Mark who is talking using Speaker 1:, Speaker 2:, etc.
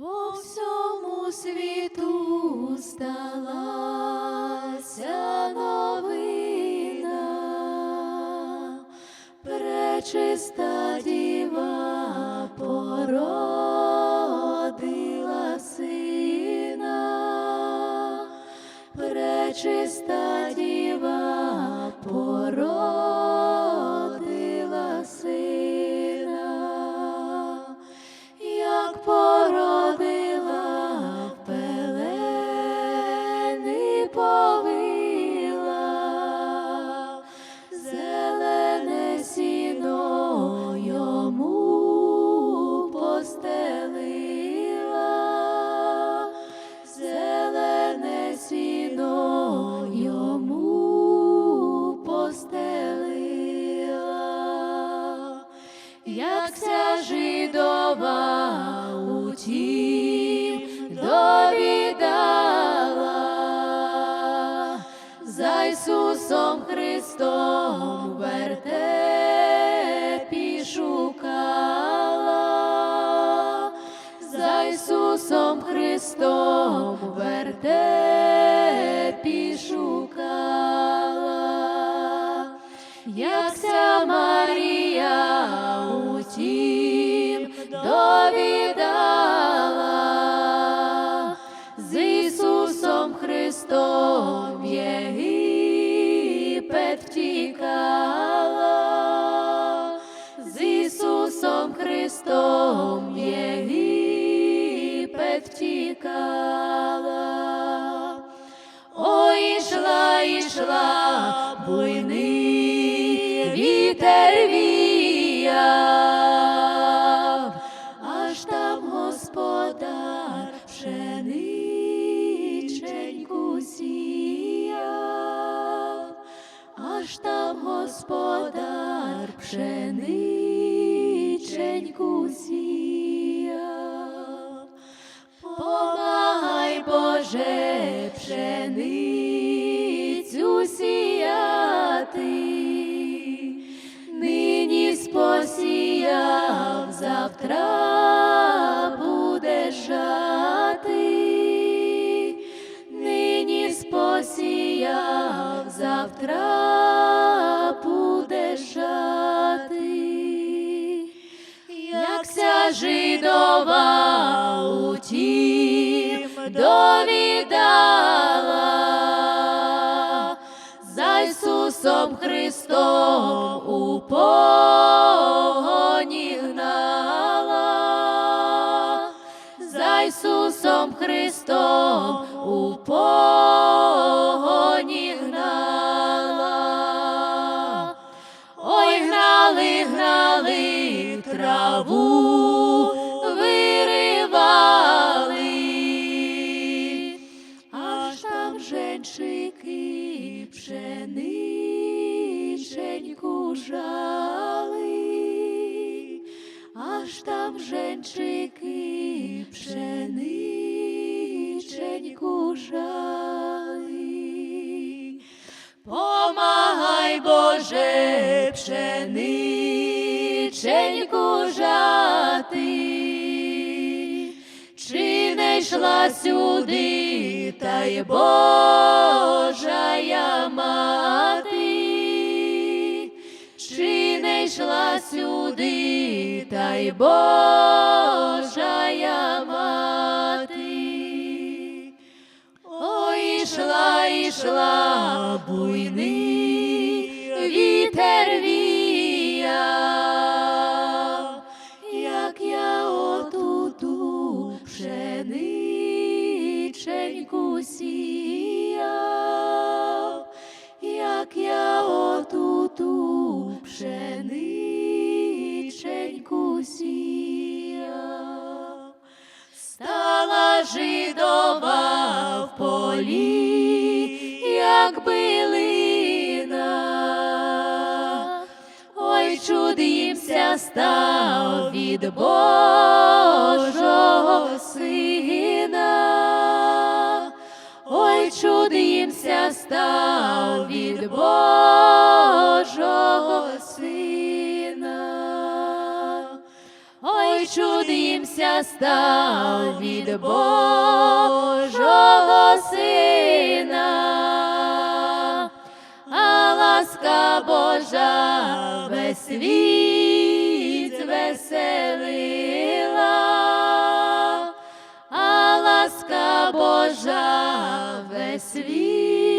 Speaker 1: По всьому світу сталася новина, пречиста діва породила сина, пречиста діва жидова утім довідала, за Ісусом Христом вертепі за Ісусом Христом вертепі шукала. Як ся Марія утім з Ісусом Христом господар пшениченьку сіяв. Помагай, Боже, пшеницю сіяти, нині спосіяв, завтра буде жати, нині спосіяв, завтра довідала, за Ісусом Христом там женщики пшениченьку жали. Помагай, Боже, пшениченьку жати, чи не йшла сюди, та й Божая мати, чи не йшла сюди, та й Божая мати. Ой, ішла, ішла, буйний вітер віяв, як я отуту пшениченьку сіяв, як билина. Ой, чуд їмся став від Божого сина. Ой, чуд їмся став від Божого сина. Ой, чудимся став від Божого Сина, ласка Божа весь світ веселила, а ласка Божа весь світ